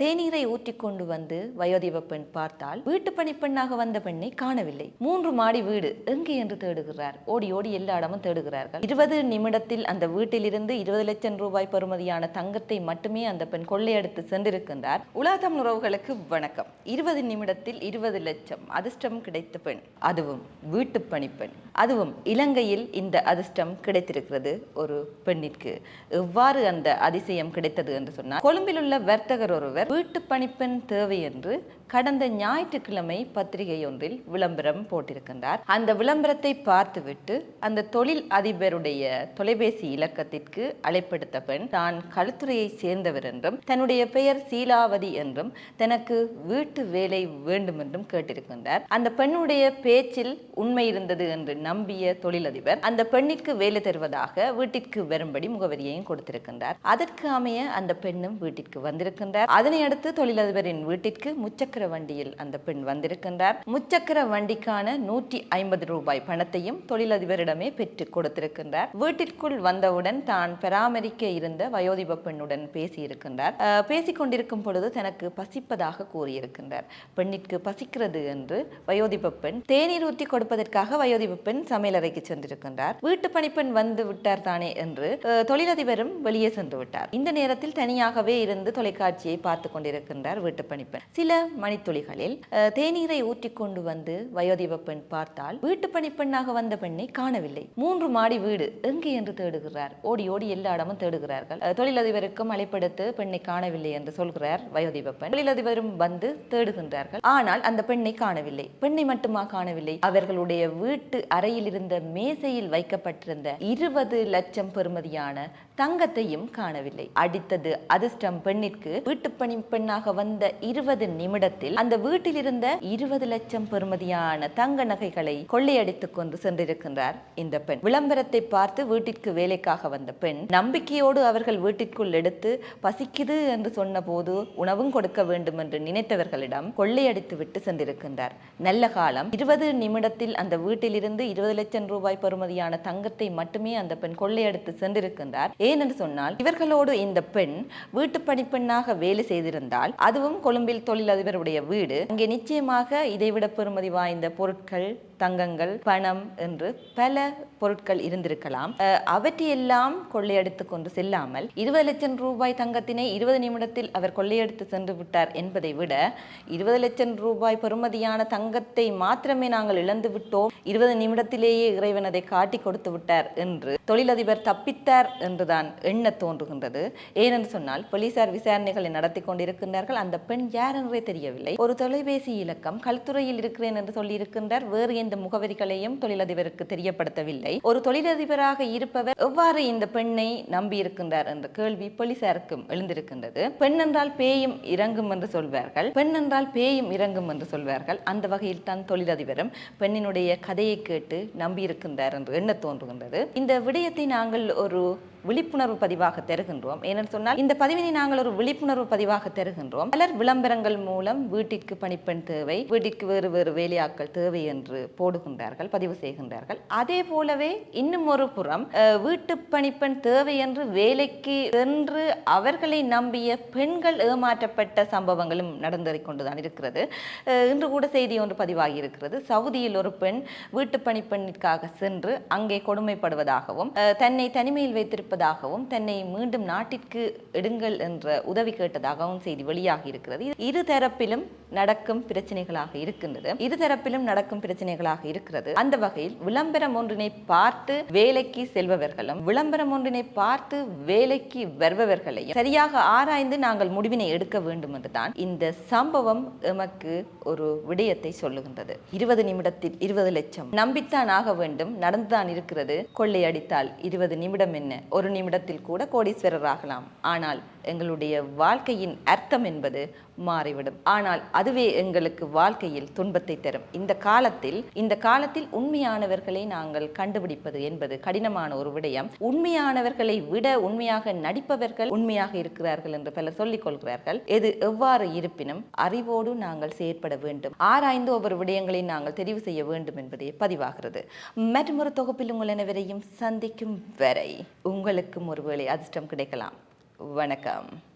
தேநீரை ஊற்றிக்கொண்டு வந்து வயோதிப பெண் பார்த்தால் வீட்டு பணி பெண்ணாக வந்த பெண்ணை காணவில்லை. மூன்று மாடி வீடு எங்கே என்று தேடுகிறார். ஓடி ஓடி எல்லா இடமும் தேடுகிறார்கள். இருபது நிமிடத்தில் அந்த வீட்டிலிருந்து இருபது லட்சம் ரூபாய் பெறுமதியான தங்கத்தை மட்டுமே அந்த பெண் கொள்ளையடித்து சென்றிருக்கின்றார். உலகம் உறவுகளுக்கு வணக்கம். இருபது நிமிடத்தில் இருபது லட்சம் அதிர்ஷ்டம் கிடைத்த பெண் அதுவும் வீட்டு பணிப்பெண் அதுவும் இலங்கையில் இந்த அதிர்ஷ்டம் கிடைத்திருக்கிறது ஒரு பெண்ணிற்கு. எவ்வாறு அந்த அதிசயம் கிடைத்தது என்று சொன்னார் கொழும்பில் உள்ள வர்த்தகர் ஒருவர் வீட்டு பணிப்பெண் தேவை என்று கடந்த ஞாயிற்றுக்கிழமை பத்திரிகை ஒன்றில் விளம்பரம் போட்டிருக்கின்றார். அந்த விளம்பரத்தை பார்த்துவிட்டு அந்த தொழில் அதிபருடைய தொலைபேசி இலக்கத்திற்கு அழைப்படுத்த பெண் தான் களுத்துறையை சேர்ந்தவர் என்றும் தன்னுடைய பெயர் சீலாவதி என்றும் தனக்கு வீட்டு வேலை வேண்டும் என்றும் கேட்டிருக்கின்றார். அந்த பெண்ணுடைய பேச்சில் உண்மை இருந்தது என்று நம்பிய தொழிலதிபர் அந்த பெண்ணிற்கு வேலை தருவதாக வீட்டிற்கு வரும்படி முகவரியையும் கொடுத்திருக்கின்றார். அதற்கு அமைய அந்த பெண்ணும் வீட்டிற்கு வந்திருக்கின்றார். அதனை அடுத்து தொழிலதிபரின் வீட்டிற்கு முச்சக்கர வண்டியில் அந்த பெண் வந்திருக்கின்றார். முச்சக்கர வண்டிக்கான நூற்றி ஐம்பது ரூபாய் பணத்தையும் தொழிலதிபரிடமே பெற்று கொடுத்திருக்கின்றார். வீட்டிற்குள் வந்தவுடன் தான் பராமரிக்க இருந்த வயோதிப பெண்ணுடன் பேசியிருக்கின்றார். பேசிக்கொண்டிருக்கும் கொண்டிருக்கும் பொழுது தனக்கு பசிப்பதாக கூறியிருக்கின்றார். பெண்ணிற்கு பசிக்கிறது என்று வயோதிப பெண் தேநீர் ஊற்றி கொடுப்பதற்காக வயோதிப பெண் சமையலறைக்கு சென்றிருக்கின்றார். வீட்டு பணிப்பெண் வந்து விட்டார் தானே என்று தொழிலதிபரும் வெளியே சென்று விட்டார். இந்த நேரத்தில் தனியாகவே இருந்து தொலைக்காட்சியை பார்த்து கொண்டிருக்கின்றார் வீட்டு பணிப்பெண் சில மணித்துளிகளில் தேநீரை ஊற்றிக்கொண்டு வந்து வயோதிப பெண் பார்த்தால் வீட்டு பணிப்பெண்ணாக வந்த பெண்ணை காணவில்லை. மூன்று மாடி வீடு எங்கே என்று தேடுகிறார். ஓடி ஓடி எல்லா இடமும் தேடுகிறார்கள். தொழிலதிபருக்கும் அழைப்படுத்து பெண்ணை காணவில்லை என்று சொல்கிறார் வயோதிப பெண். தொழிலதிபரும் வந்து தேடுகின்றார்கள். ஆனால் அந்த பெண்ணை காணவில்லை. பெண்ணை மட்டுமா காணவில்லை? அவர்களுடைய வீட்டு அறையில் இருந்த மேசையில் வைக்கப்பட்டிருந்த இருபது லட்சம் பெறுமதியான தங்கத்தையும் காணவில்லை. அடித்தது அதிர்ஷ்டம் பெண்ணிற்கு வீட்டு பணி பெண்ணாக வந்த இருபது நிமிடத்தில் அந்த வீட்டில் இருந்த இருபது லட்சம் பெறுமதியான தங்க நகைகளை கொள்ளையடித்துக் கொண்டு சென்றிருக்கின்றார் இந்த பெண். விளம்பரத்தை பார்த்து வீட்டிற்கு வேலைக்காக வந்த பெண் நம்பிக்கையோடு அவர்கள் வீட்டிற்குள் எடுத்து பசிக்குது என்று சொன்னபோது உணவும் கொடுக்க வேண்டும் என்று நினைத்தவர்களிடம் கொள்ளையடித்து விட்டு சென்றிருக்கின்றார். நல்ல காலம். இருபது நிமிடத்தில் அந்த வீட்டிலிருந்து இருபது லட்சம் ரூபாய் பெறுமதியான தங்கத்தை மட்டுமே அந்த பெண் கொள்ளையடித்து சென்றிருக்கின்றார். ஏனென்று சொன்னால் இவர்களோடு இந்த பெண் வீட்டு பணிப்பெண்ணாக வேலை செய்திருந்தால் அதுவும் கொழும்பில் தொழிலதிபருடைய வீடு. அங்கே நிச்சயமாக இதைவிட பெறுமதி வாய்ந்த பொருட்கள் தங்கங்கள் பணம் என்று பல பொருட்கள் இருந்திருக்கலாம். அவற்றையெல்லாம் கொள்ளையடித்து கொண்டு செல்லாமல் இருபது லட்சம் ரூபாய் தங்கத்தினை இருபது நிமிடத்தில் அவர் கொள்ளையடித்து சென்று விட்டார் என்பதை விட இருபது லட்சம் ரூபாய் பெறுமதியான தங்கத்தை மாத்திரமே நாங்கள் இழந்து விட்டோம். இருபது நிமிடத்திலேயே இறைவன் அதை காட்டி கொடுத்து விட்டார் என்று தொழிலதிபர் தப்பித்தார் என்றுதான் எண்ண தோன்றுகின்றது. ஏனென்று சொன்னால் போலீசார் விசாரணைகளை நடத்தி கொண்டிருக்கின்றார்கள். அந்த பெண் யார் என்றே தெரியவில்லை. ஒரு தொலைபேசி இலக்கம் கல்துறையில் இருக்கிறேன் என்று சொல்லியிருக்கின்றார். வேறு எந்த முகவரிகளையும் தொழிலதிபருக்கு தெரியப்படுத்தவில்லை. ஒரு தொழிலதிபராக இருப்பவர் எவ்வாறு இந்த பெண்ணை நம்பி இருக்கின்றார் என்ற கேள்வி போலீசாருக்கும் எழுந்திருக்கின்றது. பெண் என்றால் பேயும் இறங்கும் என்று சொல்வார்கள். பெண் என்றால் பேயும் இறங்கும் என்று சொல்வார்கள். அந்த வகையில் தான் தொழிலதிபரும் பெண்ணினுடைய கதையை கேட்டு நம்பியிருக்கின்றார் என்று எண்ண தோன்றுகின்றது. இந்த விடயத்தை நாங்கள் ஒரு விழிப்புணர்வு பதிவாக தருகின்றோம். ஏனென்று சொன்னால் இந்த பதிவினை நாங்கள் ஒரு விழிப்புணர்வு பதிவாக தருகின்றோம். பலர் விளம்பரங்கள் மூலம் வீட்டிற்கு பணிப்பெண் தேவை வீட்டிற்கு வேறு வேறு வேலையாட்கள் தேவை என்று போடுகின்றார்கள் பதிவு செய்கின்றார்கள். அதே போலவே இன்னும் ஒரு புறம் வீட்டு பணிப்பெண் தேவை என்று வேலைக்கு சென்று அவர்களை நம்பிய பெண்கள் ஏமாற்றப்பட்ட சம்பவங்களும் நடந்தேறிக் கொண்டுதான் இருக்கிறது. இன்று கூட செய்தி ஒன்று பதிவாகி இருக்கிறது. சவுதியில் ஒரு பெண் வீட்டு பணிப்பெண்ணிற்காக சென்று அங்கே கொடுமைப்படுவதாகவும் தன்னை தனிமையில் வைத்திருப்பதாகவும் தன்னை மீண்டும் நாட்டிற்கு எடுங்கள் என்ற உதவி கேட்டதாகவும் செய்தி வெளியாகி இருக்கிறது. இரு தரப்பிலும் நடக்கும் பிரச்சனைகளாக இருக்கின்றது. இரு தரப்பிலும் நடக்கும் பிரச்சனைகளாக இருக்கிறது. அந்த வகையில் விளம்பரம் ஒன்றினை பார்த்து வேலைக்கு செல்பவர்களும் விளம்பரம் ஒன்றினை பார்த்து வேலைக்கு வருபவர்களையும் சரியாக ஆராய்ந்து நாங்கள் முடிவினை எடுக்க வேண்டும் என்றுதான் இந்த சம்பவம் எமக்கு ஒரு விடயத்தை சொல்லுகின்றது. இருபது நிமிடத்தில் இருபது லட்சம். நம்பித்தான் ஆக வேண்டும். நடந்துதான் இருக்கிறது. கொள்ளையடித்தால் இருபது நிமிடம் என்ன? ஒரு நிமிடத்தில் கூட கோடீஸ்வரர் ஆகலாம். ஆனால் எங்களுடைய வாழ்க்கையின் அர்த்தம் என்பது மாறிவிடும். ஆனால் அதுவே எங்களுக்கு வாழ்க்கையில் துன்பத்தை தரும். இந்த காலத்தில் இந்த காலத்தில் உண்மையானவர்களை நாங்கள் கண்டுபிடிப்பது என்பது கடினமான ஒரு விடயம். உண்மையானவர்களை விட உண்மையாக நடிப்பவர்கள் உண்மையாக இருக்கிறார்கள் என்று பலர் சொல்லிக் கொள்கிறார்கள். எது எவ்வாறு இருப்பினும் அறிவோடு நாங்கள் செயற்பட வேண்டும். ஆராய்ந்து ஒவ்வொரு விடயங்களை நாங்கள் தெரிவு செய்ய வேண்டும் என்பதே பதிவாகிறது. மற்றொரு தொகுப்பில் உங்கள் அனைவரையும் சந்திக்கும் வரை உங்களுக்கும் ஒருவேளை அதிர்ஷ்டம் கிடைக்கலாம். வணக்கம்.